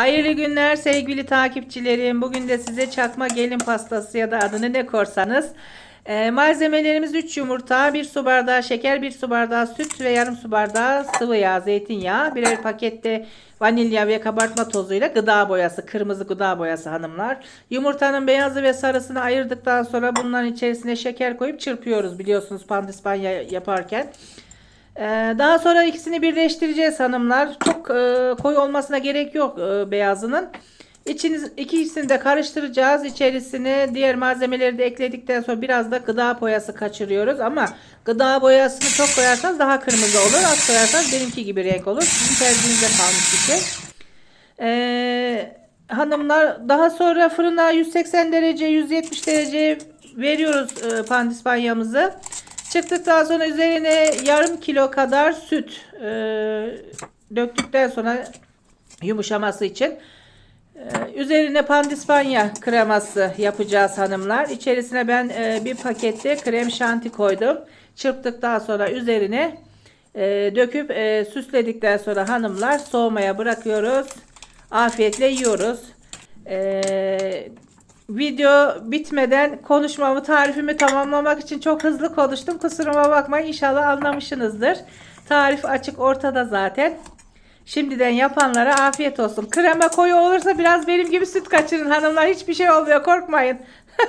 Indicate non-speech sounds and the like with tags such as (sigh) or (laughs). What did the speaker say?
Hayırlı günler sevgili takipçilerim. Bugün de size çakma gelin pastası ya da adını ne korsanız. Ee, malzemelerimiz 3 yumurta, 1 su bardağı şeker, 1 su bardağı süt ve yarım su bardağı sıvı yağ, zeytinyağı, birer pakette vanilya ve kabartma tozuyla gıda boyası, kırmızı gıda boyası hanımlar. Yumurtanın beyazı ve sarısını ayırdıktan sonra bunların içerisine şeker koyup çırpıyoruz biliyorsunuz pandispanya yaparken. Daha sonra ikisini birleştireceğiz hanımlar. Çok e, koyu olmasına gerek yok e, beyazının. İçiniz, ikisini de karıştıracağız. İçerisine diğer malzemeleri de ekledikten sonra biraz da gıda boyası kaçırıyoruz. Ama gıda boyasını çok koyarsanız daha kırmızı olur. Az koyarsanız benimki gibi renk olur. Sizin tercihinizde kalmış bir şey. Ee, hanımlar daha sonra fırına 180 derece 170 derece veriyoruz e, pandispanyamızı. Çıktıktan sonra üzerine yarım kilo kadar süt e, döktükten sonra yumuşaması için ee, üzerine pandispanya kreması yapacağız hanımlar. İçerisine ben e, bir pakette krem şanti koydum. Çırptıktan sonra üzerine e, döküp e, süsledikten sonra hanımlar soğumaya bırakıyoruz. Afiyetle yiyoruz. Video bitmeden konuşmamı, tarifimi tamamlamak için çok hızlı konuştum. Kusuruma bakmayın. İnşallah anlamışsınızdır. Tarif açık ortada zaten. Şimdiden yapanlara afiyet olsun. Krema koyu olursa biraz benim gibi süt kaçırın hanımlar. Hiçbir şey olmuyor korkmayın. (laughs)